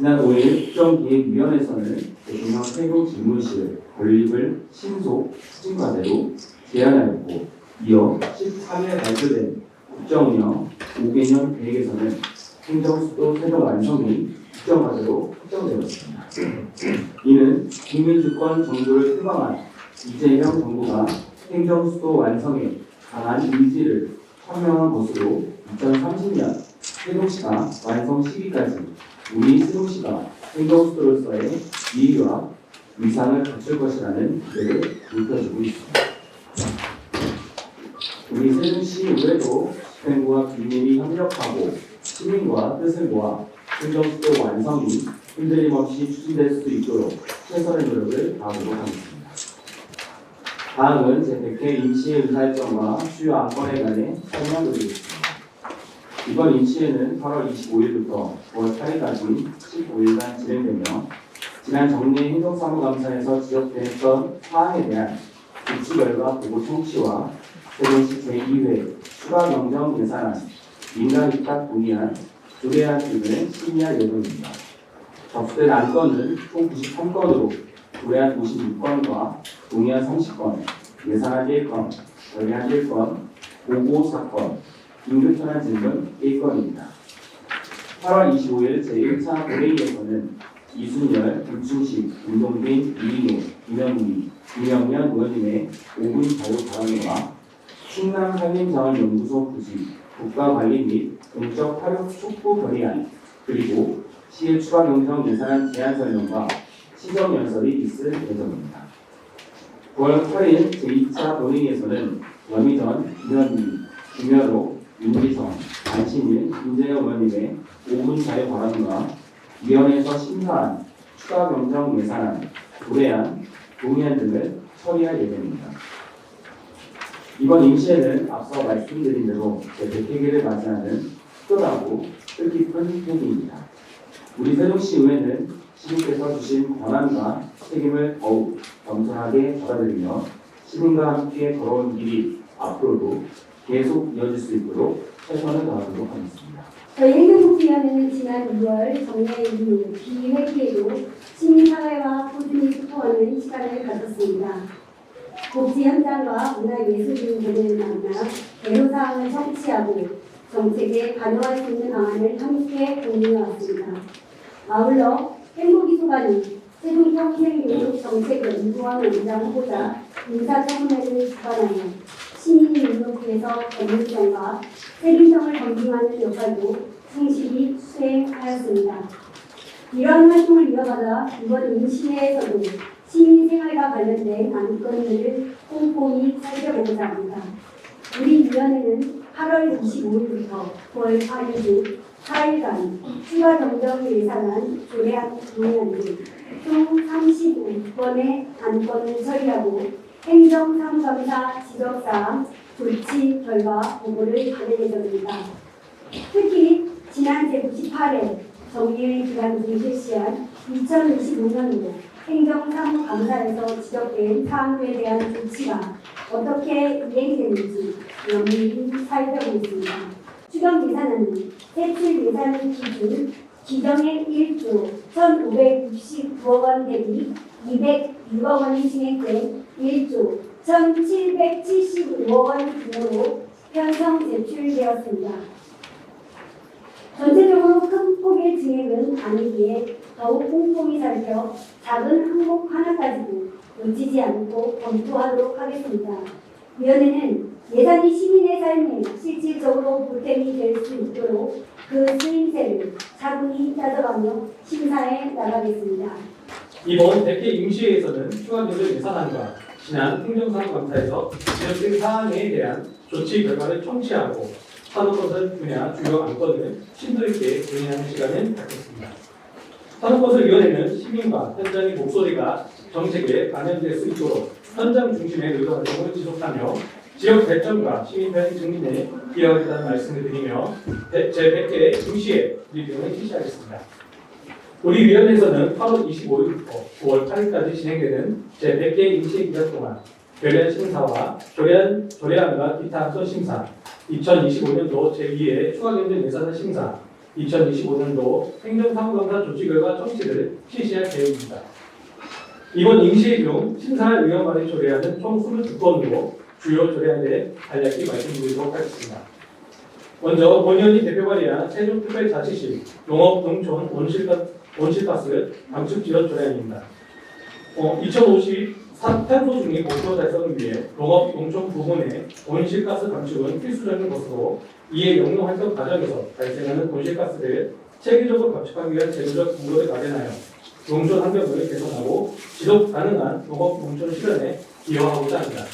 지난 5일 국정기획위원회에서는 대통령 세금 집무실 건립을 신속 추진과대로 제안하였고 이어 13일 발표된 국정운영 5개년 계획에서는 행정수도 최종 완성이 국정과제로 확정되었습니다. 이는 국민주권 정부를 표방한 이재명 정부가 행정수도 완성에 강한 의지를 천명한 것으로 2030년 세종시가 완성 시기까지 우리 세종시가 행정수도로서의 지위와 위상을 갖출 것이라는 기대를 높여주고 있습니다. 우리 세종시 의회도 집행부와 긴밀히 협력하고 시민과 뜻을 모아 행정수도 완성이 흔들림 없이 추진될 수 있도록 최선의 노력을 다하도록 하겠습니다. 다음은 제100회 임시회 의사일정과 주요 안건에 관해 설명드리겠습니다. 이번 임시회는 8월 25일부터 9월 8일까지 15일간 진행되며 지난 정례 행정사무감사에서 지적됐던 사항에 대한 입수 결과 보고 청취와 세종시 제2회 추가 경정 예산안, 민간 입학 동의안, 조례안 등을 심의할 예정입니다. 접수된 안건은 총 93건으로 조례안 56건과 동의안 30건, 예산안 1건, 조례안 1건, 보고 4건, 긴급현안 질문 1건입니다. 8월 25일 제1차 본회의에서는 이순열, 김충식, 운동빈, 이인호, 김영미, 김영년 의원님의 5분 자유 발언과 충남 산림자원연구소 부지 국가관리 및 공적 활용 촉구 결의안 그리고 시의 추가 경정 예산안 제안 설명과 시정 연설이 있을 예정입니다. 9월 8일 제2차 본회의에서는 원희전, 김현미, 김여로, 윤기성, 안신일, 김재영 의원님의 5분 자유 발언과 위원회에서 심사한 추가 경정 예산안, 도래안, 동의안 등을 처리할 예정입니다. 이번 임시회는 앞서 말씀드린 대로 제100회기를 맞이하는 특별하고 뜻깊은 회기입니다. 우리 세종시 의회는 시민께서 주신 권한과 책임을 더욱 겸손하게 받아들이며 시민과 함께 걸어온 길이 앞으로도 계속 이어질 수 있도록 최선을 다하도록 하겠습니다. 저희 행정복지위원회는 지난 2월 정례 이후 비회기에도 시민사회와 꾸준히 소통하는 시간을 가졌습니다. 복지 현장과 문화예술인들을 만나 애로사항을 청취하고 정책에 반영할 수 있는 방안을 함께 공유해왔습니다. 아울러 행복이소관이 세종 평생 교육 정책 연구원 원장 후보자 인사청문회를 주관하여 시민운동에서 전문성과 책임성을 검증하는 역할도 충실히 수행하였습니다. 이러한 활동을 이어가다 이번 임시회에서도 시민생활과 관련된 안건들을 꼼꼼히 살펴보고자 합니다. 우리 위원회는 8월 25일부터 9월 8일 등 4일간 추가 정정 예산안 조례안 동의안 등 총 35건의 안건을 처리하고 행정사무감사 지적사항 조치 결과 보고를 받을 예정입니다. 특히 지난 제98회 정기회 기간 중 실시한 2025년도 행정사무감사에서 지적된 사항에 대한 조치가 어떻게 이행되는지 면밀히 살펴보겠습니다. 추경 예산안은 세출 예산 기준 기정액 1조 1,569억 원 대비 206억 원이 진행된 1조 1,775억 원 규모로 편성 제출되었습니다. 전체적으로 큰 폭의 진행은 아니기에 더욱 꼼꼼히 살펴 작은 항목 하나까지도 놓치지 않고 검토하도록 하겠습니다. 위원회는 예산이 시민의 삶에 실질적으로 보탬이 될 수 있도록 그 쓰임새를 차분히 따져가며 심사해 나가겠습니다. 이번 100회 임시회에서는 추가경정 예산안과 지난 행정사무감사에서 지적된 사항에 대한 조치 결과를 청취하고 산업건설 분야 주요 안건을 심도 있게 논의하는 시간을 갖겠습니다. 산업건설위원회는 시민과 현장의 목소리가 정책에 반영될 수 있도록 현장 중심의 의도 활동을 지속하며 지역 발전과 시민 편의 증진에 기여하겠다는 말씀을 드리며 제100회 임시회 리뷰를 실시하겠습니다. 우리 위원회에서는 8월 25일부터 9월 8일까지 진행되는 제100개 임시 기간 동안 결연 심사와 조례안, 조례안과 기타 안건 심사, 2025년도 제2회 추가경정 예산안 심사, 2025년도 행정사무감사 조치 결과 청취를 실시할 계획입니다. 이번 임시회 중 심사할 의원만이 조례안은 총 22건으로 주요 조례안에 간략히 말씀드리도록 하겠습니다. 먼저 본의원이 대표 발의한 세종 특별자치시 농업, 농촌, 온실가, 온실가스 감축 지원 조례안입니다. 어, 2050 탄소 중립 목표 달성을 위해 농업, 농촌 부분의 온실가스 감축은 필수적인 것으로 이에 영농 활동 과정에서 발생하는 온실가스를 체계적으로 감축하기 위한 제도적 근거를 마련하여 농촌 환경을 개선하고 지속 가능한 농업 농촌 실현에 기여하고자 합니다.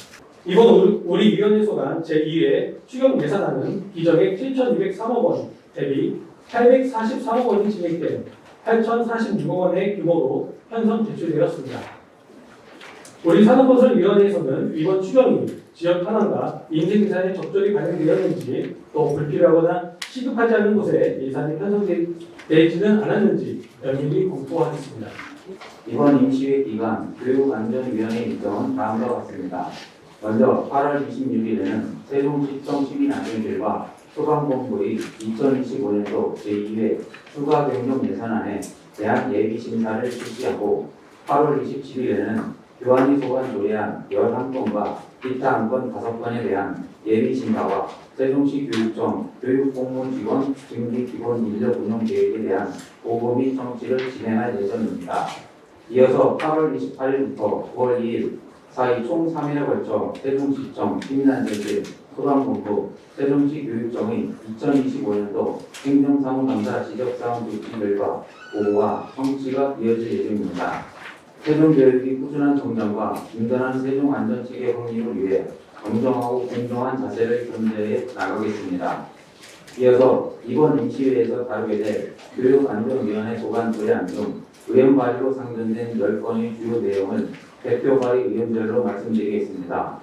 이번 우리- 위원회 소관 제2회 추경 예산안은 기정액 7,203억 원 대비 843억 원이 진행된 8,046억 원의 규모로 편성 제출되었습니다. 우리 산업건설위원회에서는 이번 추경이 지역 현황과 인생 예산에 적절히 반영되었는지 또 불필요하거나 시급하지 않은 곳에 예산이 편성되지는 않았는지 면밀히 검토하겠습니다. 이번 임시회 기간 교육안전위원회 일정은 다음과 같습니다. 먼저 8월 26일에는 세종 시청 시민 안전실과 소방본부의 2025년도 제2회 추가 경정 예산안에 대한 예비 심사를 실시하고 8월 27일에는 교환위 소관 조례안 11건과 기타 안건 5건에 대한 예비 심사와 세종시 교육청 교육공무원 지원 증기 기본 인력 운영 계획에 대한 보고 및 청취를 진행할 예정입니다. 이어서 8월 28일부터 9월 2일 사이 총 3일에 걸쳐 세종시청 시민안전실 소방본부 세종시 교육청의 2025년도 행정사무 감사 지적사항 조치결과 보고와 청취가 이어질 예정입니다. 세종교육이 꾸준한 성장과 든든한 세종안전체계 확립을 위해 정정하고 공정한 자세를 견제해 나가겠습니다. 이어서 이번 임시회에서 다루게 될 교육안전위원회 소관 조례안 중 의원 발의로 상정된 10건의 주요 내용을 대표 발의 의원별로 말씀드리겠습니다.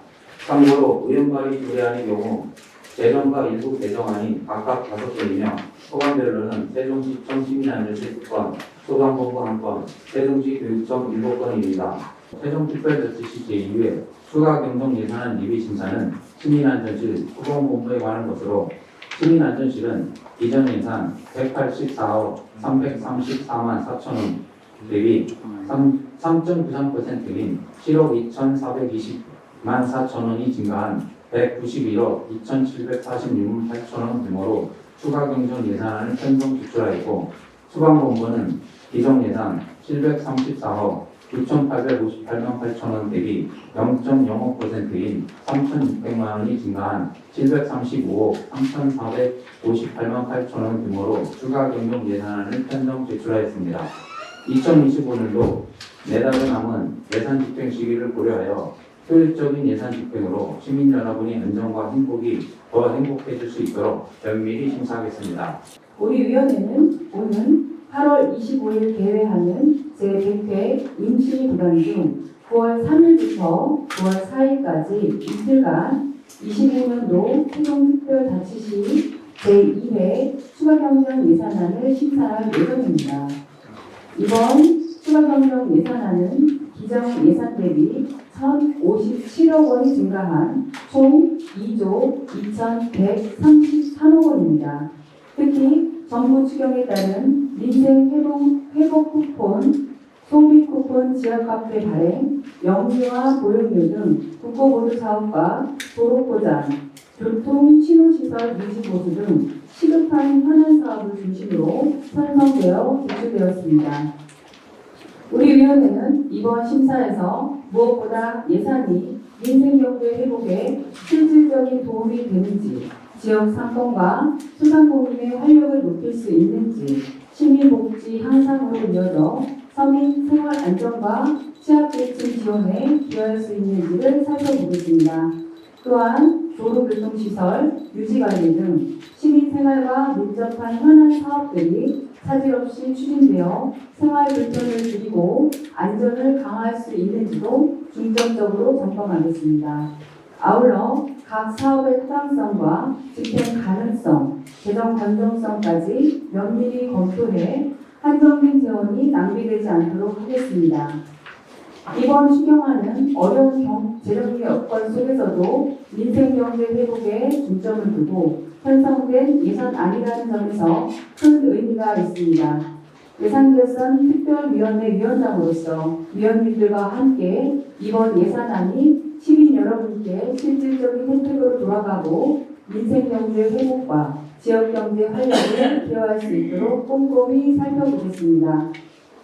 참고로 의원 발의 조례안의 경우 재정과 일부 개정안이 각각 5건이며 소관별로는 세종시청 시민안전실 2건, 소방본부 1건, 세종시 교육청 7건입니다. 세종특별자치시 제2회 추가 경정 예산안 예비 심사는 시민안전실 소방본부에 관한 것으로 시민안전실은 이전 예산 184억 334만 4천 원 대비 3.93%인 7억 2,420만 4천 원이 증가한 191억 2,746만 8천 원 규모로 추가 경정 예산안을 편성 지출하였고 수방본부는 기정 예산 734억 6,858만 8천 원 대비 0.05%인 3,600만 원이 증가한 735억 3,458만 8천 원 규모로 추가 경정 예산안을 편성 제출하였습니다. 2025년도 내달에 남은 예산 집행 시기를 고려하여 효율적인 예산 집행으로 시민 여러분의 안전과 행복이 더 행복해질 수 있도록 면밀히 심사하겠습니다. 우리 위원회는 오는 8월 25일 개회하는 제100회 임시 기간 중 9월 3일부터 9월 4일까지 이틀간 25년도 세종특별자치시 제2회 추가경정 예산안을 심사할 예정입니다. 이번 추가경정 예산안은 기정 예산 대비 1,057억 원이 증가한 총 2조 2,133억 원입니다. 특히 정부 추경에 따른 민생 회복, 회복 쿠폰, 소비 쿠폰 지역 카페 발행, 영유아 보육료 등 국고보수 사업과 도로 포장, 교통 신호시설 유지 보수 등 시급한 현안 사업을 중심으로 편성되어 제출되었습니다. 우리 위원회는 이번 심사에서 무엇보다 예산이 민생경제 회복에 실질적인 도움이 되는지, 지역 상권과 소상공인의 활력을 높일 수 있는지, 시민복지 향상으로 이어져 서민 생활 안정과 취약계층 지원에 기여할 수 있는지를 살펴보겠습니다. 또한 도로교통시설, 유지관리 등 시민생활과 밀접한 현안 사업들이 차질 없이 추진되어 생활 불편을 줄이고 안전을 강화할 수 있는지도 중점적으로 점검하겠습니다. 아울러 각 사업의 타당성과 집행 가능성, 재정 건전성까지 면밀히 검토해 한정된 재원이 낭비되지 않도록 하겠습니다. 이번 추경안은 어려운 경, 재정의 여건 속에서도 민생 경제 회복에 중점을 두고 편성된 예산안이라는 점에서 큰 의미가 있습니다. 예산결산 특별위원회 위원장으로서 위원님들과 함께 이번 예산안이 시민 여러분께 실질적인 혜택으로 돌아가고 민생 경제 회복과 지역 경제 활력을 기여할 수 있도록 꼼꼼히 살펴보겠습니다.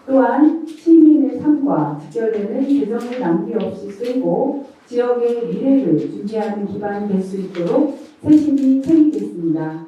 또한 시민의 삶과 직결되는 재정의 낭비 없이 쓰이고 지역의 미래를 준비하는 기반이 될 수 있도록 세심히 챙기겠습니다.